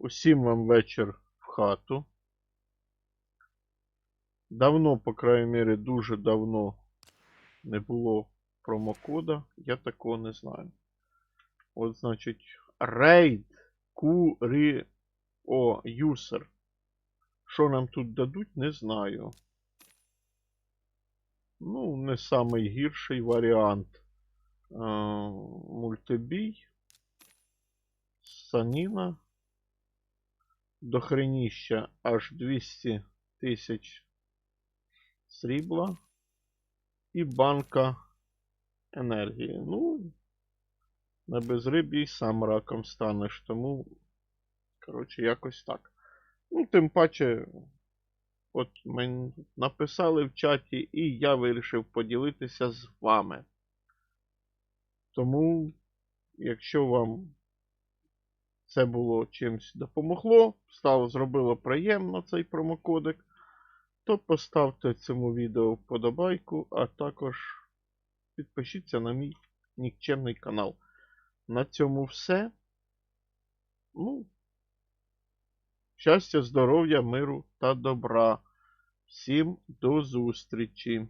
Усім вам вечір в хату. Давно, по крайній мірі, дуже давно не було промокода. Я такого не знаю. От, значить, Raid Curio User. Що нам тут дадуть, не знаю. Ну, не самий гірший варіант. Е, мультибій. Саніна. Дохренища аж 200 тисяч срібла. І банка енергії. Ну, на безриб'ї сам раком станеш, тому, коротше, якось так. Ну, тим паче, от мені написали в чаті, і я вирішив поділитися з вами. Тому, якщо вам це було чимось допомогло, стало, зробило приємно цей промокодик, то поставте цьому відео вподобайку, а також підпишіться на мій нікчемний канал. На цьому все. Ну, щастя, здоров'я, миру та добра. Всім до зустрічі!